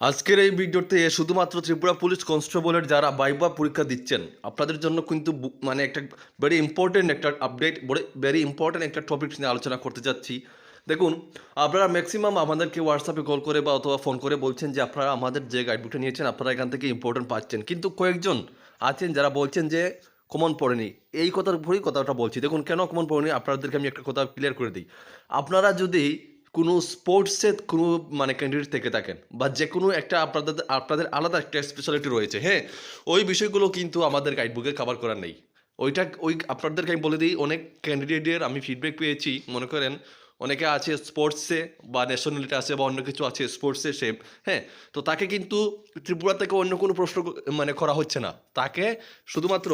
আজকের এই ভিডিওতে শুধুমাত্র ত্রিপুরা পুলিশ কনস্টেবলের যারা বাইবা পরীক্ষা দিচ্ছেন, আপনাদের জন্য কিন্তু মানে একটা ভেরি ইম্পর্টেন্ট একটা আপডেট ভেরি ইম্পর্টেন্ট একটা টপিক নিয়ে আলোচনা করতে যাচ্ছি দেখুন, আপনারা ম্যাক্সিমাম আমাদেরকে হোয়াটসঅ্যাপে কল করে বা অথবা ফোন করে বলছেন যে, আপনারা আমাদের যে গাইডবুকটা নিয়েছেন, আপনারা এখান থেকে ইম্পর্টেন্ট পাচ্ছেন। কিন্তু কয়েকজন আছেন যারা বলছেন যে কমন পড়েনি। এই কথার উপরেই কথাটা বলছি। দেখুন, কেন কমন পড়েনি? আপনাদেরকে আমি একটা কথা ক্লিয়ার করে দিই। আপনারা যদি কোনো স্পোর্টসের কোনো মানে ক্যান্ডিডেট থেকে থাকেন বা যে কোনো একটা আপনাদের আপনাদের আলাদা একটা স্পেশালিটি রয়েছে হ্যাঁ? ওই বিষয়গুলো কিন্তু আমাদের গাইডবুকে কভার করার নেই। ওইটা, ওই আপনাদেরকে আমি বলে দিই, অনেক ক্যান্ডিডেটের আমি ফিডব্যাক পেয়েছি, মনে করেন অনেকে আছে স্পোর্টসে বা ন্যাশনালিটি আছে বা অন্য কিছু আছে স্পোর্টসে সে হ্যাঁ? তো তাকে কিন্তু ত্রিপুরা থেকে অন্য কোনো প্রশ্ন মানে করা হচ্ছে না। তাকে শুধুমাত্র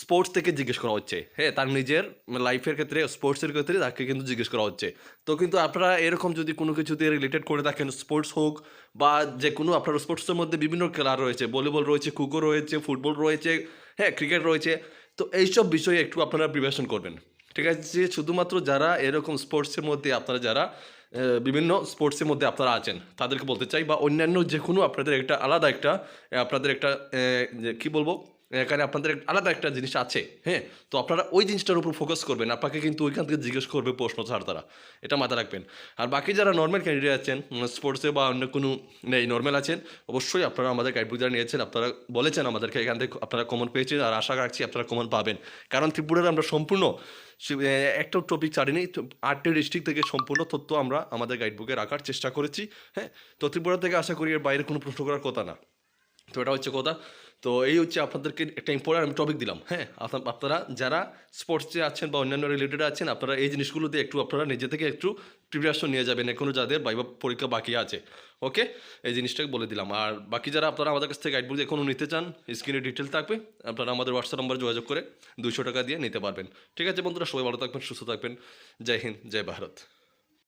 স্পোর্টস থেকে জিজ্ঞেস করা হচ্ছে হ্যাঁ? তার নিজের লাইফের ক্ষেত্রে স্পোর্টসের ক্ষেত্রে তাকে কিন্তু জিজ্ঞেস করা হচ্ছে। তো কিন্তু আপনারা এরকম যদি কোনো কিছুতে রিলেটেড করে থাকেন স্পোর্টস হোক বা যে কোনো আপনার স্পোর্টসের মধ্যে বিভিন্ন খেলা রয়েছে ভলিবল রয়েছে খুকো রয়েছে ফুটবল রয়েছে হ্যাঁ? ক্রিকেট রয়েছে, তো এইসব বিষয়ে একটু আপনারা প্রিপারেশন করবেন। ঠিক আছে শুধুমাত্র যারা এরকম স্পোর্টসের মধ্যে আপনারা যারা বিভিন্ন স্পোর্টসের মধ্যে আপনারা আছেন, তাদেরকে বলতে চাই বা অন্যান্য যে কোনো আপনাদের একটা আলাদা একটা আপনাদের একটা যে কী বলব? এখানে আপনাদের আলাদা একটা জিনিস আছে হ্যাঁ? তো আপনারা ওই জিনিসটার উপর ফোকাস করবেন, আপনাকে কিন্তু ওইখান থেকে জিজ্ঞেস করবে প্রশ্ন ছাড় তারা, এটা মাথায় রাখবেন। আর বাকি যারা নর্মাল ক্যান্ডিডেট আছেন স্পোর্টসে বা অন্য কোনো নেই নর্মাল আছেন, অবশ্যই আপনারা আমাদের গাইডবুক যারা নিয়েছেন, আপনারা বলেছেন আমাদেরকে এখান থেকে আপনারা কমন পেয়েছেন, আর আশা রাখছি আপনারা কমন পাবেন। কারণ ত্রিপুরার আমরা সম্পূর্ণ একটা টপিক ছাড়িনি আটটি ডিস্ট্রিক্ট থেকে সম্পূর্ণ তথ্য আমরা আমাদের গাইডবুকে রাখার চেষ্টা করেছি হ্যাঁ? তো ত্রিপুরা থেকে আশা করি এর বাইরে কোনো প্রশ্ন করার কথা না। তো এটা হচ্ছে কথা। তো এই হচ্ছে আপনাদেরকে একটা ইম্পর্টেন্ট আমি টপিক দিলাম। হ্যাঁ আপনা- আপনারা যারা স্পোর্টসে আছেন বা অন্যান্য রিলেটেড আছেন, আপনারা এই জিনিসগুলোতে একটু আপনারা নিজে থেকে একটু প্রিপারেশন নিয়ে যাবেন। এখনও যাদের বাইবা পরীক্ষা বাকি আছে ওকে এই জিনিসটাকে বলে দিলাম। আর বাকি যারা আপনারা আমাদের কাছ থেকে গাইডবুক এখনও নিতে চান স্ক্রিনে ডিটেল থাকবে, আপনারা আমাদের হোয়াটসঅ্যাপ নাম্বার যোগাযোগ করে দুশো টাকা দিয়ে নিতে পারবেন। ঠিক আছে বন্ধুরা, সবাই ভালো থাকবেন, সুস্থ থাকবেন। জয় হিন্দ, জয় ভারত।